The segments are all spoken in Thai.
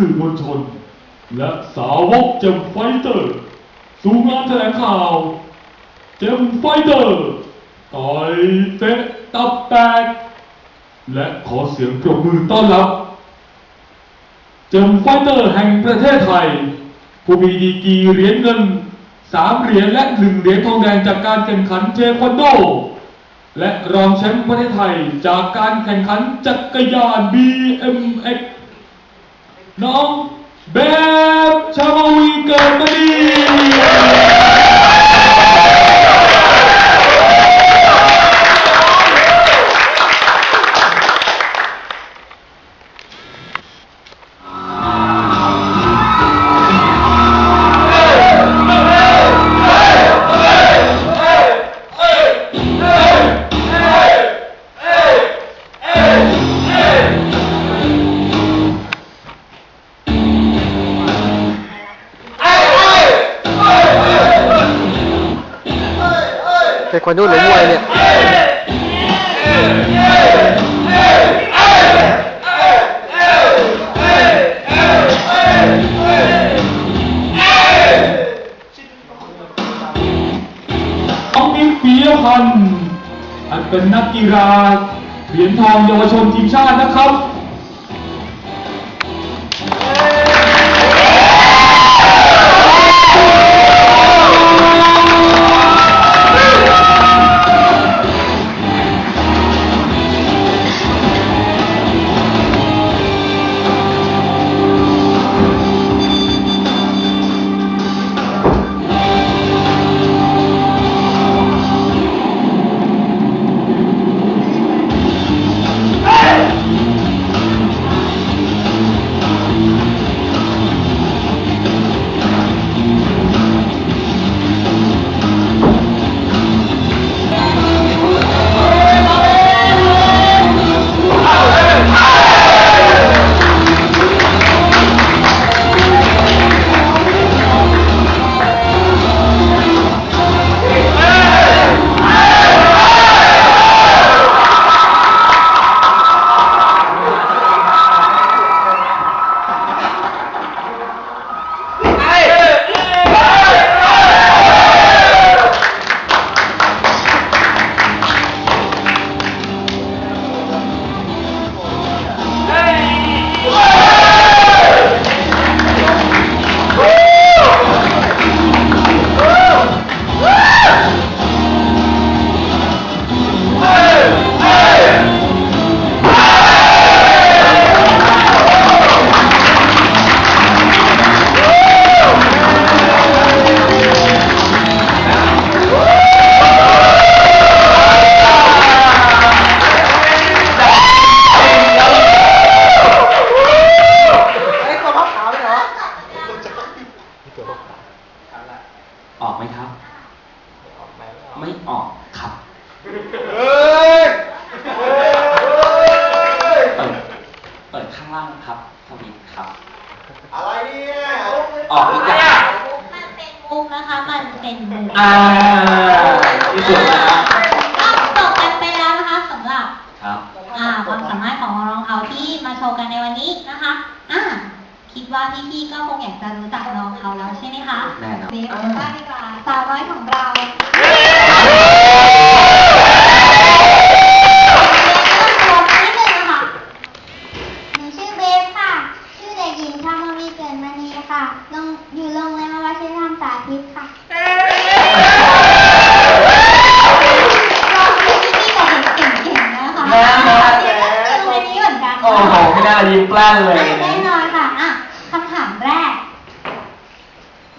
สื่อมวลชน และสาวกเจมไฟเตอร์ สู่งานแถลงข่าว เจมไฟเตอร์ต่อยเตะตับแตกและขอเสียงปรบมือต้อนรับ เจมไฟเตอร์แห่งประเทศไทย ผู้มีดีกีเหรียญเงินสามเหรียญและหนึ่งเหรียญทองแดงจากการแข่งขันเทควันโด และรองแชมป์ประเทศไทยจากการแข่งขันจักรยาน BMX น้องแบบชามาวีเกิดมาดี เทควันโดหรือมวยเนี่ยน้องนิ้วปียพันธ์อันเป็นนักกีฬาเหรียญทองเยาวชนทีมชาตินะครับ ออกไหมครับ ไม่ออกครับเปิดเปิดข้างล่างครับสวิตช์ครับ อะไรเนี่ยออกหรือยังมันเป็นมุกนะคะ มันเป็นมุกอ่าที่สุดแล้ว ใช่ไหมคะแน่นอนเดี๋ยวบ้านดีกว่าสาวน้อยของเรานิดนึงนะคะหนูชื่อเบฟค่ะชื่อเด็กหญิงชามาวีเกิดมณีค่ะลงอยู่โรงเรียนวชิรธรรมสาธิตค่ะเราเป็นพี่ๆกับเด็กเก่งๆนะคะแน่นอนเรียนโรงเรียนนี้เหมือนกันโอ้โหไม่น่ายิ้มแปล้นเลย แน่นอนค่ะอะคำถามแรก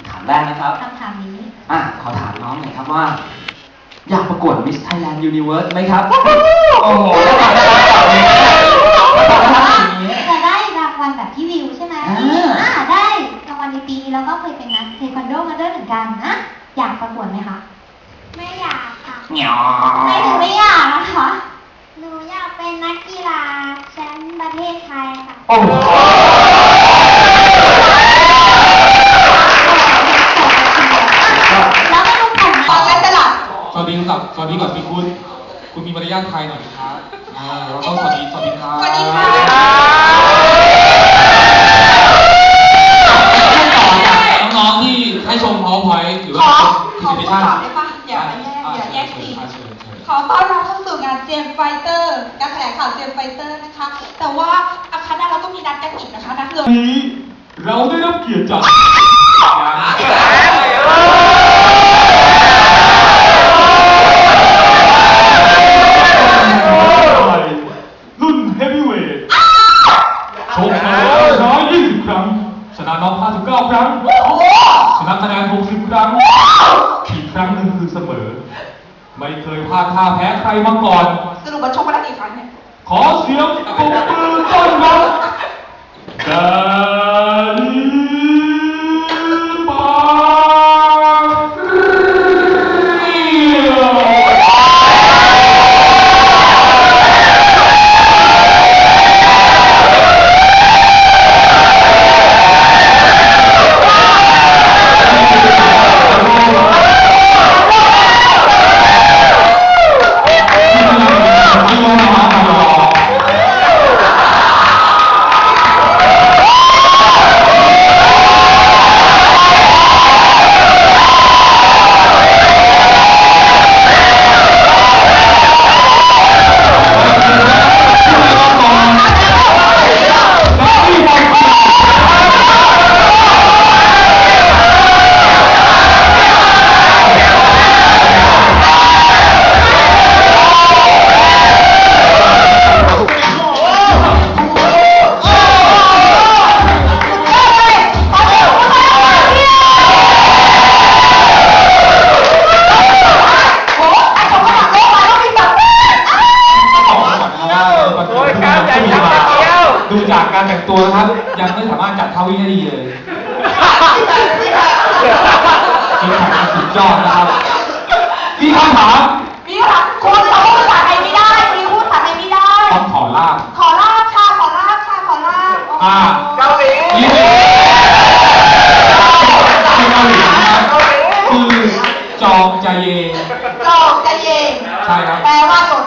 ถาม แรกนะครับคำถามนี้อะขอถามน้องหน่อยครับว่า อยากประกวด Miss Thailand Universe ไหมครับ โอ้โหแล้วตอบได้ตอบเลยแล้วตอบได้อย่างนี้จะได้รางวัลแบบพี่วิวใช่ไหมอ่าอ่าได้รางวัลในปีนี้แล้วก็เคยเป็นนักเทควันโดมาด้วยเหมือนกันนะอยากประกวดไหมคะไม่อยากค่ะเหนียวไม่ถึงไม่อยากนะคะหนูอยากเป็นนักกีฬาแชมป์ประเทศไทยค่ะโอ้ นี้ก่อนสิคุณคุณมีมารยาทไทยหน่อยครับอ่าเราต้องสวัสดีสวัสดีครับสวัสค่ะน้องๆที่ให้ชมพอพอยขอขอได้ปะอย่าไปแยกอย่าแยกสีขอต้อนรับเข้าสู่งานเจมไฟเตอร์การแถลข่าวเจมไฟเตอร์นะคะ แต่ว่าอาคาดาเราก็มีนัดกันอีกนะคะนัดเลยเราได้รับเกียรติจาก นะน็อก59 ครั้งชนะคะแนน60 ครั้ง อีกครั้งหนึ่งคือเสมอ ไม่เคยพลาดท่าแพ้ใครมาก่อน สรุปมันชกมาได้กี่ครั้งเนี่ย ขอเสียงปรบมือต้อนรับ กการแต่งตัวนะครับ ยังไม่สามารถจัดเท่าวินาทีเลยทีมแข่งสุดยอดนะครับมีคำถามมีค่ะคุณเขาพูดภาษาไทยไม่ได้มีพูดภาษาไทยไม่ได้ ต้องขอลาบขอลาบค่ะ ขอลาบค่ะ ขอลาบอ่าเกาหลียี่สิบที่เกาหลีนะครับคือจองใจเย จองใจเย็นใช่ครับ แปลว่าโดด